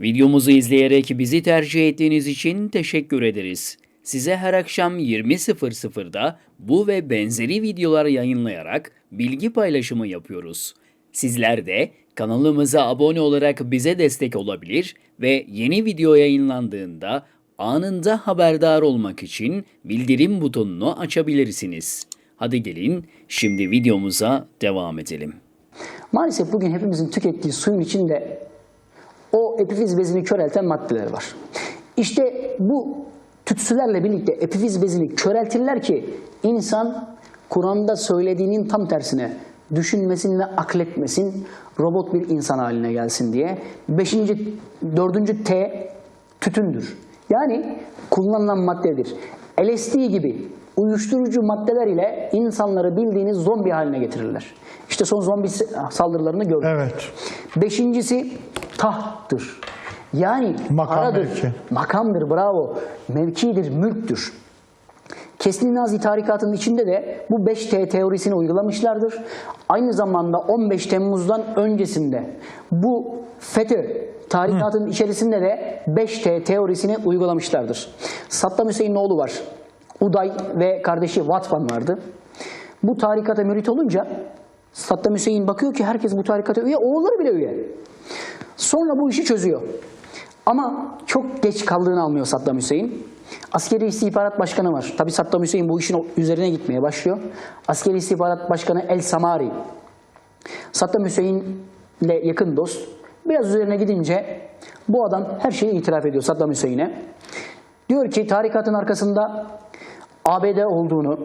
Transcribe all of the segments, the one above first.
Videomuzu izleyerek bizi tercih ettiğiniz için teşekkür ederiz. Size her akşam 20.00'da bu ve benzeri videolar yayınlayarak bilgi paylaşımı yapıyoruz. Sizler de kanalımıza abone olarak bize destek olabilir ve yeni video yayınlandığında anında haberdar olmak için bildirim butonunu açabilirsiniz. Hadi gelin şimdi videomuza devam edelim. Maalesef bugün hepimizin tükettiği suyun içinde o epifiz bezini körelten maddeler var. İşte bu tütsülerle birlikte epifiz bezini köreltirler ki insan Kur'an'da söylediğinin tam tersine düşünmesin ve akletmesin, robot bir insan haline gelsin diye. Beşinci, dördüncü T tütündür. Yani kullanılan maddedir. LSD gibi uyuşturucu maddeler ile insanları bildiğiniz zombi haline getirirler. İşte son zombi saldırılarını gördük. Evet. Beşincisi tahttır. Yani Makam paradır, mevki. makamdır, bravo, mevkidir, mülktür. Kesni Nazi tarikatının içinde de bu 5T teorisini uygulamışlardır. Aynı zamanda 15 Temmuz'dan öncesinde bu FETÖ tarikatının içerisinde de 5T teorisini uygulamışlardır. Saddam Hüseyin'in oğlu var. Uday ve kardeşi Vatvan vardı. Bu tarikata mürit olunca Saddam Hüseyin bakıyor ki herkes bu tarikata üye, oğulları bile üye. Sonra bu işi çözüyor. Ama çok geç kaldığını anlıyor Saddam Hüseyin. Askeri İstihbarat Başkanı var. Tabi Saddam Hüseyin bu işin üzerine gitmeye başlıyor. Askeri İstihbarat Başkanı El Samari. Saddam Hüseyin ile yakın dost. Biraz üzerine gidince bu adam her şeyi itiraf ediyor Saddam Hüseyin'e. Diyor ki tarikatın arkasında ABD olduğunu,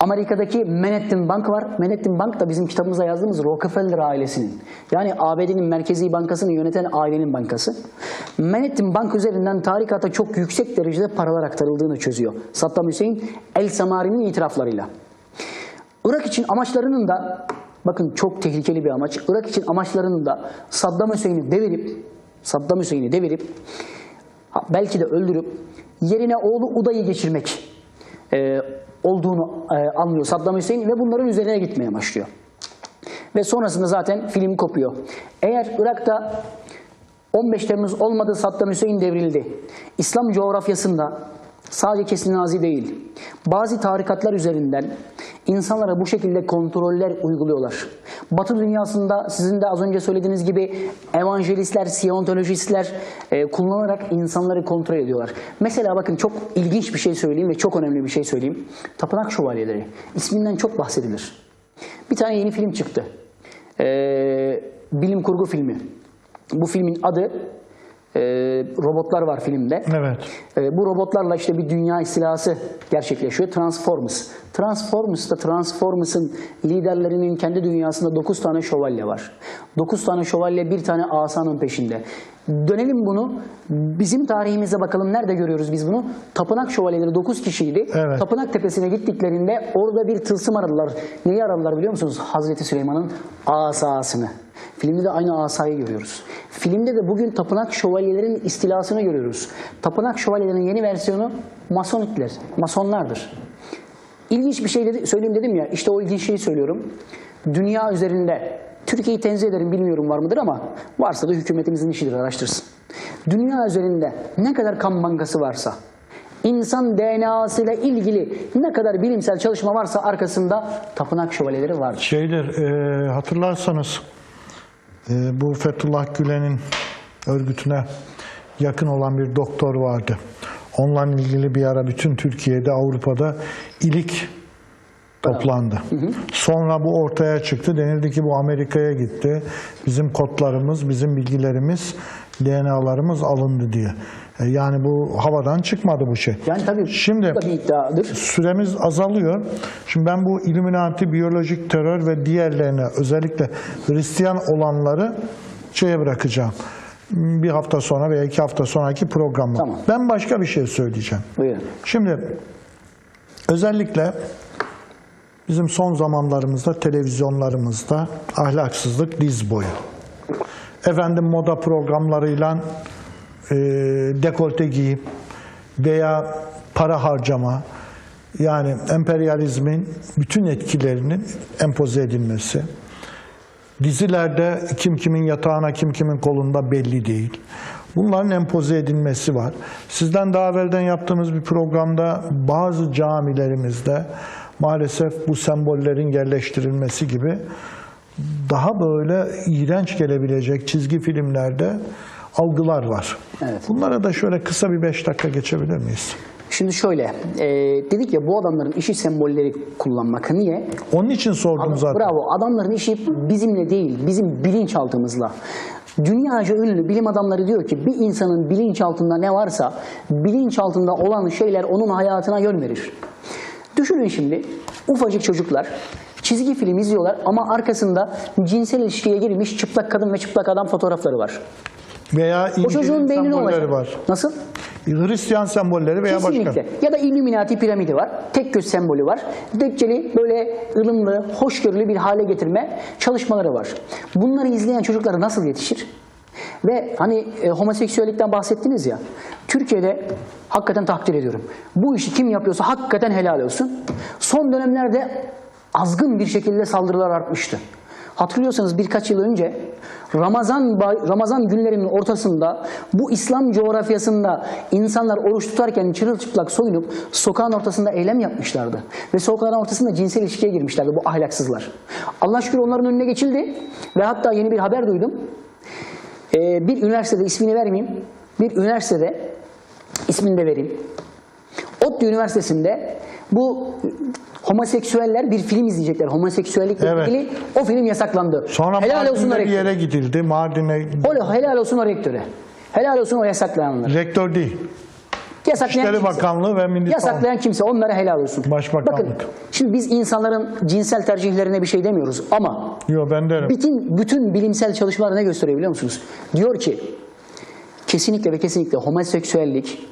Amerika'daki Manhattan Bank var. Manhattan Bank da bizim kitabımıza yazdığımız Rockefeller ailesinin. Yani ABD'nin merkezi bankasını yöneten ailenin bankası. Manhattan Bank üzerinden tarikata çok yüksek derecede paralar aktarıldığını çözüyor. Saddam Hüseyin El Samari'nin itiraflarıyla. Irak için amaçlarının da bakın çok tehlikeli bir amaç. Irak için amaçlarının da Saddam Hüseyin'i devirip Saddam Hüseyin'i devirip belki de öldürüp yerine oğlu Uday'ı geçirmek e, olduğunu e, anlıyor Saddam Hüseyin ve bunların üzerine gitmeye başlıyor. Ve sonrasında zaten film kopuyor. Eğer Irak'ta 15 Temmuz olmadı Saddam Hüseyin devrildi. İslam coğrafyasında sadece kesin nazi değil, bazı tarikatlar üzerinden insanlara bu şekilde kontroller uyguluyorlar. Batı dünyasında sizin de az önce söylediğiniz gibi evangelistler, siyontolojistler e, kullanarak insanları kontrol ediyorlar. Mesela bakın çok ilginç bir şey söyleyeyim ve çok önemli bir şey söyleyeyim. Tapınak Şövalyeleri isminden çok bahsedilir. Bir tane yeni film çıktı. E, bilim kurgu filmi. Bu filmin adı e, robotlar var filmde. Evet. E, bu robotlarla işte bir dünya istilası gerçekleşiyor. Transformers. Transformers'ta Transformers'ın liderlerinin kendi dünyasında 9 tane şövalye var. 9 tane şövalye bir tane asanın peşinde. Dönelim bunu bizim tarihimize bakalım. Nerede görüyoruz biz bunu? Tapınak şövalyeleri 9 kişiydi. Evet. Tapınak tepesine gittiklerinde orada bir tılsım aradılar. Neyi aradılar biliyor musunuz? Hazreti Süleyman'ın asasını. Filmde de aynı asayı görüyoruz. Filmde de bugün tapınak şövalyelerin istilasını görüyoruz. Tapınak şövalyelerinin yeni versiyonu masonikler, masonlardır. İlginç bir şey dedi, söyleyeyim dedim ya, işte o ilginç şeyi söylüyorum. Dünya üzerinde, Türkiye'yi tenzih ederim bilmiyorum var mıdır ama varsa da hükümetimizin işidir araştırsın. Dünya üzerinde ne kadar kan bankası varsa, insan DNA'sıyla ilgili ne kadar bilimsel çalışma varsa arkasında tapınak şövalyeleri vardır. Şeydir, e, hatırlarsanız bu Fethullah Gülen'in örgütüne yakın olan bir doktor vardı. Onunla ilgili bir ara bütün Türkiye'de, Avrupa'da ilik toplandı. Sonra bu ortaya çıktı. Denildi ki bu Amerika'ya gitti. Bizim kodlarımız, bizim bilgilerimiz, DNA'larımız alındı diye. E, Yani bu havadan çıkmadı bu şey. Yani tabii Şimdi bu da bir iddiadır. süremiz azalıyor. Şimdi ben bu Illuminati, biyolojik terör ve diğerlerine özellikle Hristiyan olanları şeye bırakacağım. Bir hafta sonra veya iki hafta sonraki programda. Tamam. Ben başka bir şey söyleyeceğim. Buyurun. Şimdi özellikle bizim son zamanlarımızda televizyonlarımızda ahlaksızlık diz boyu. Efendim moda programlarıyla e, dekolte giyim veya para harcama yani emperyalizmin bütün etkilerinin empoze edilmesi. Dizilerde kim kimin yatağına kim kimin kolunda belli değil. Bunların empoze edilmesi var. Sizden daha evvelden yaptığımız bir programda bazı camilerimizde maalesef bu sembollerin yerleştirilmesi gibi daha böyle iğrenç gelebilecek çizgi filmlerde algılar var. Evet. Bunlara da şöyle kısa bir beş dakika geçebilir miyiz? Şimdi şöyle, e, dedik ya bu adamların işi sembolleri kullanmak. Niye? Onun için sordum Adam- zaten. Bravo. Adamların işi bizimle değil, bizim bilinçaltımızla. Dünyaca ünlü bilim adamları diyor ki bir insanın bilinçaltında ne varsa bilinçaltında olan şeyler onun hayatına yön verir. Düşünün şimdi ufacık çocuklar çizgi film izliyorlar ama arkasında cinsel ilişkiye girmiş çıplak kadın ve çıplak adam fotoğrafları var. Veya O çocuğun beynine olacak. var. Nasıl? Hristiyan sembolleri veya Kesinlikle. başka. Ya da Illuminati piramidi var. Tek göz sembolü var. Deccali böyle ılımlı, hoşgörülü bir hale getirme çalışmaları var. Bunları izleyen çocuklar nasıl yetişir? Ve hani e, homoseksüellikten bahsettiniz ya. Türkiye'de hakikaten takdir ediyorum. Bu işi kim yapıyorsa hakikaten helal olsun. Son dönemlerde azgın bir şekilde saldırılar artmıştı. Hatırlıyorsanız birkaç yıl önce Ramazan Ramazan günlerinin ortasında bu İslam coğrafyasında insanlar oruç tutarken çırılçıplak soyunup sokağın ortasında eylem yapmışlardı. Ve sokağın ortasında cinsel ilişkiye girmişlerdi bu ahlaksızlar. Allah şükür onların önüne geçildi ve hatta yeni bir haber duydum. Ee, bir üniversitede ismini vermeyeyim. Bir üniversitede ismini de vereyim. ODTÜ Üniversitesi'nde bu homoseksüeller bir film izleyecekler. Homoseksüellikle Evet. ilgili o film yasaklandı. Sonra helal olsun o Mardin'de bir rektöre. yere gidildi. Mardin'e O, helal olsun o rektöre. Helal olsun o yasaklayanlara. rektör değil. Yasaklayan İşleri kimse. Bakanlığı ve Milli Yasaklayan kimse onlara helal olsun. Başbakanlık. Bakın şimdi biz insanların cinsel tercihlerine bir şey demiyoruz ama Yok ben derim. bütün, bütün bilimsel çalışmalar ne gösteriyor biliyor musunuz? Diyor ki kesinlikle ve kesinlikle homoseksüellik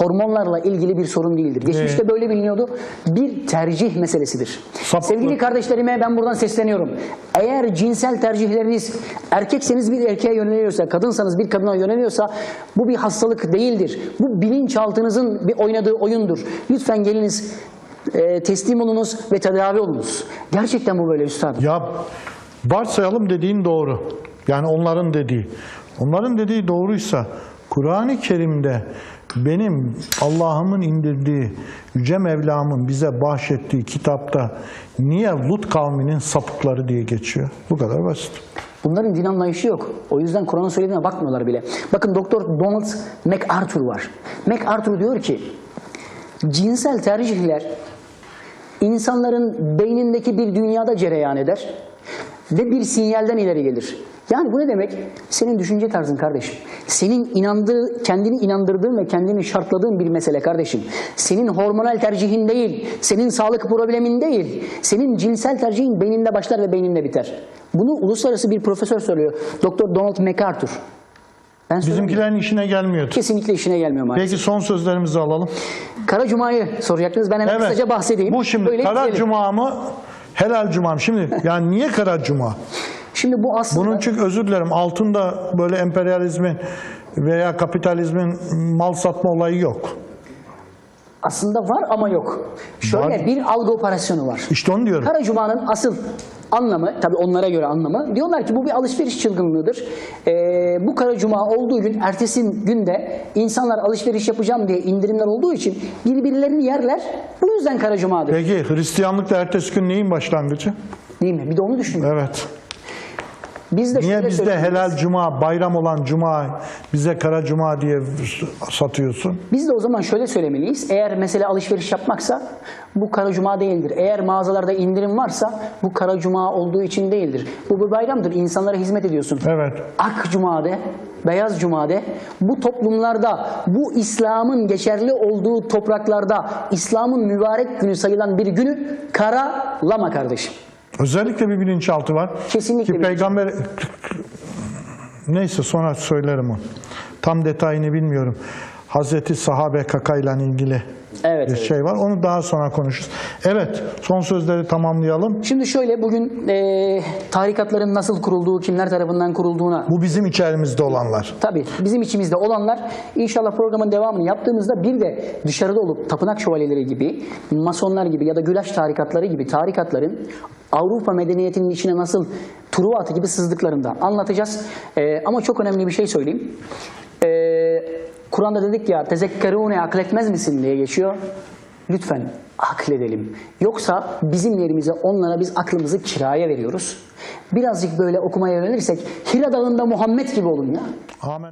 hormonlarla ilgili bir sorun değildir. Geçmişte böyle biliniyordu. Bir tercih meselesidir. Sapıklık. Sevgili kardeşlerime ben buradan sesleniyorum. Eğer cinsel tercihleriniz erkekseniz bir erkeğe yöneliyorsa, kadınsanız bir kadına yöneliyorsa bu bir hastalık değildir. Bu bilinçaltınızın bir oynadığı oyundur. Lütfen geliniz e, teslim olunuz ve tedavi olunuz. Gerçekten bu böyle üstadım. Ya varsayalım dediğin doğru. Yani onların dediği. Onların dediği doğruysa Kur'an-ı Kerim'de benim Allah'ımın indirdiği Yüce Mevlam'ın bize bahşettiği kitapta niye Lut kavminin sapıkları diye geçiyor? Bu kadar basit. Bunların din anlayışı yok. O yüzden Kur'an'ın söylediğine bakmıyorlar bile. Bakın Doktor Donald MacArthur var. MacArthur diyor ki cinsel tercihler insanların beynindeki bir dünyada cereyan eder ve bir sinyalden ileri gelir. Yani bu ne demek? Senin düşünce tarzın kardeşim. Senin inandığı, kendini inandırdığın ve kendini şartladığın bir mesele kardeşim. Senin hormonal tercihin değil, senin sağlık problemin değil. Senin cinsel tercihin beyninde başlar ve beyninde biter. Bunu uluslararası bir profesör söylüyor. Doktor Donald MacArthur. Ben. Bizimkilerin işine gelmiyordu. kesinlikle işine gelmiyor maalesef. Peki son sözlerimizi alalım. Kara Cuma'yı soracaktınız. Ben hemen kısaca bahsedeyim. Bu şimdi Öyle kara cuma mı? Helal cuma mı? Şimdi yani niye kara cuma? Şimdi bu aslında Bunun çünkü özür dilerim altında böyle emperyalizmin veya kapitalizmin mal satma olayı yok. aslında var ama yok. Şöyle Var. bir algı operasyonu var. İşte onu diyorum. Kara Cuma'nın asıl anlamı, tabi onlara göre anlamı, diyorlar ki bu bir alışveriş çılgınlığıdır. Ee, bu Kara Cuma olduğu gün, ertesi günde insanlar alışveriş yapacağım diye indirimler olduğu için birbirlerini yerler. Bu yüzden Kara Cuma'dır. Peki Hristiyanlıkta ertesi gün neyin başlangıcı? Değil mi? Bir de onu düşünün. Evet. Biz de Niye bizde helal cuma, bayram olan cuma bize kara cuma diye satıyorsun? Biz de o zaman şöyle söylemeliyiz. Eğer mesele alışveriş yapmaksa bu kara cuma değildir. Eğer mağazalarda indirim varsa bu kara cuma olduğu için değildir. Bu bir bayramdır. İnsanlara hizmet ediyorsun. Evet. Ak cumade, beyaz cumade bu toplumlarda bu İslam'ın geçerli olduğu topraklarda İslam'ın mübarek günü sayılan bir günü karalama kardeşim. Özellikle bir bilinçaltı var. Kesinlikle Ki peygamber neyse sonra söylerim onu. Tam detayını bilmiyorum. Hazreti sahabe kakayla ilgili Evet, bir evet. şey var. Onu daha sonra konuşuruz. Evet, son sözleri tamamlayalım. Şimdi şöyle bugün e, tarikatların nasıl kurulduğu, kimler tarafından kurulduğuna Bu bizim içerimizde olanlar. Tabii bizim içimizde olanlar inşallah programın devamını yaptığımızda bir de dışarıda olup tapınak şövalyeleri gibi, masonlar gibi ya da gülaç tarikatları gibi tarikatların Avrupa medeniyetinin içine nasıl Truva atı gibi sızdıklarında anlatacağız. Ee, ama çok önemli bir şey söyleyeyim. Kur'an'da dedik ya tezekkerune akletmez misin diye geçiyor. Lütfen akledelim. Yoksa bizim yerimize onlara biz aklımızı kiraya veriyoruz. Birazcık böyle okumaya öğrenirsek Hira Dağı'nda Muhammed gibi olun ya. Amen.